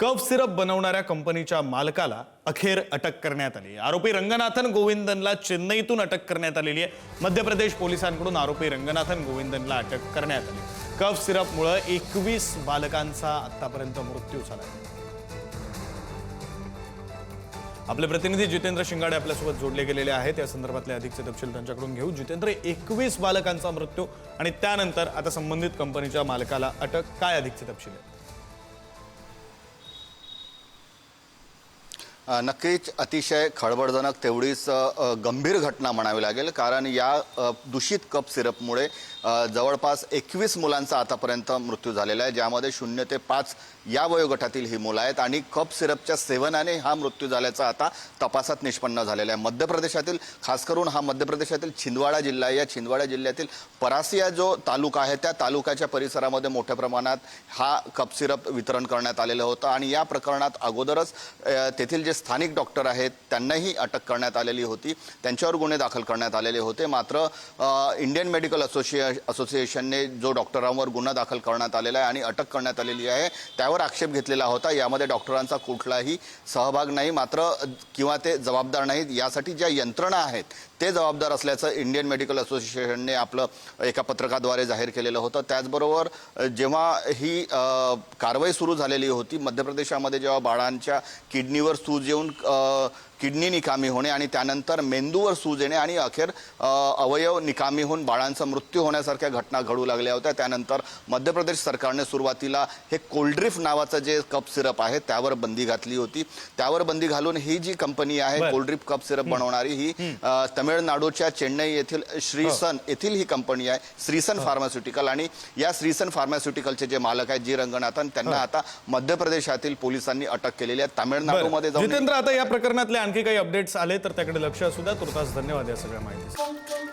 Cough syrup बनवणाऱ्या कंपनीच्या मालकाला अखेर अटक करण्यात आली आरोपी रंगनाथन गोविंदनला चेन्नईतून अटक करण्यात आलेली आहे. मध्य प्रदेश पोलिसांकडून आरोपी रंगनाथन गोविंदनला अटक करण्यात आली कफ सिरपमुळे एकवीस बालकांचा आतापर्यंत मृत्यू झाला आपले प्रतिनिधी जितेंद्र शिंगाडे आपल्यासोबत जोडले गेलेले आहेत. या संदर्भातले अधिकचे तपशील त्यांच्याकडून घेऊ. जितेंद्र एकवीस बालकांचा मृत्यू आणि त्यानंतर आता संबंधित कंपनीच्या मालकाला अटक काय अधिकचे तपशील आहेत? नक्कीच अतिशय खळबळजनक तेवढीच गंभीर घटना म्हणावी लागेल. कारण या दूषित कप सिरपमुळे जवळपास एकवीस मुलांचा आतापर्यंत मृत्यू झालेला आहे ज्यामध्ये शून्य ते पाच या वयोगटातील ही मुलं आहेत. आणि कप सिरपच्या सेवनाने हा मृत्यू झाल्याचा आता तपासात निष्पन्न झालेला आहे. मध्य प्रदेशातील खास करून हा मध्य प्रदेशातील छिंदवाडा जिल्हा या छिंदवाडा जिल्ह्यातील परासिया जो तालुका आहे त्या तालुक्याच्या परिसरामध्ये मोठ्या प्रमाणात हा कप सिरप वितरण करण्यात आलेलं होतं. आणि या प्रकरणात अगोदरच तेथील जे स्थानिक डॉक्टर आहेत त्यांनाही अटक करण्यात आलेली होती त्यांच्यावर गुन्हे दाखल करण्यात आलेले होते. मात्र इंडियन मेडिकल असोसिए असोसिएशनने जो डॉक्टरांवर गुन्हा दाखल करण्यात आलेला आहे आणि अटक करण्यात आलेली आहे त्यावर आक्षेप घेतलेला होता. यामध्ये डॉक्टरांचा कुठलाही सहभाग नाही मात्र किंवा ते जबाबदार नाहीत. यासाठी ज्या यंत्रणा आहेत ते जबाबदार असल्याचं इंडियन मेडिकल असोसिएशनने आपलं एका पत्रकाद्वारे जाहीर केलेलं होतं. त्याचबरोबर जेव्हा ही कारवाई सुरू झालेली होती मध्य प्रदेशामध्ये जेव्हा बाळांच्या किडनीवर सूज येऊन किडनी निकामी होणे आणि त्यानंतर मेंदूवर सूज येणे आणि अखेर अवयव निकामी होऊन बाळांचा मृत्यू होण्यासारख्या घटना घडू लागल्या होत्या. त्यानंतर मध्य प्रदेश सरकारने सुरुवातीला हे कोल्ड्रिफ नावाचं जे कप सिरप आहे त्यावर बंदी घातली होती. त्यावर बंदी घालून ही जी कंपनी आहे. कोल्ड्रिफ कप सिरप बनवणारी ही अ, तमिळनाडूच्या चेन्नई येथील श्रीसन येथील ही कंपनी आहे. श्रीसन फार्मास्युटिकल. आणि या श्रीसन फार्मास्युटिकलचे जे मालक आहेत जी रंगनाथन त्यांना आता मध्य प्रदेशातील पोलिसांनी अटक केलेली आहे. तामिळनाडूमध्ये जितेंद्र आता या प्रकरणातले आणखी काही अपडेट्स आले तर त्याकडे लक्ष असू द्या. तुर्तास धन्यवाद या सगळ्या माहिती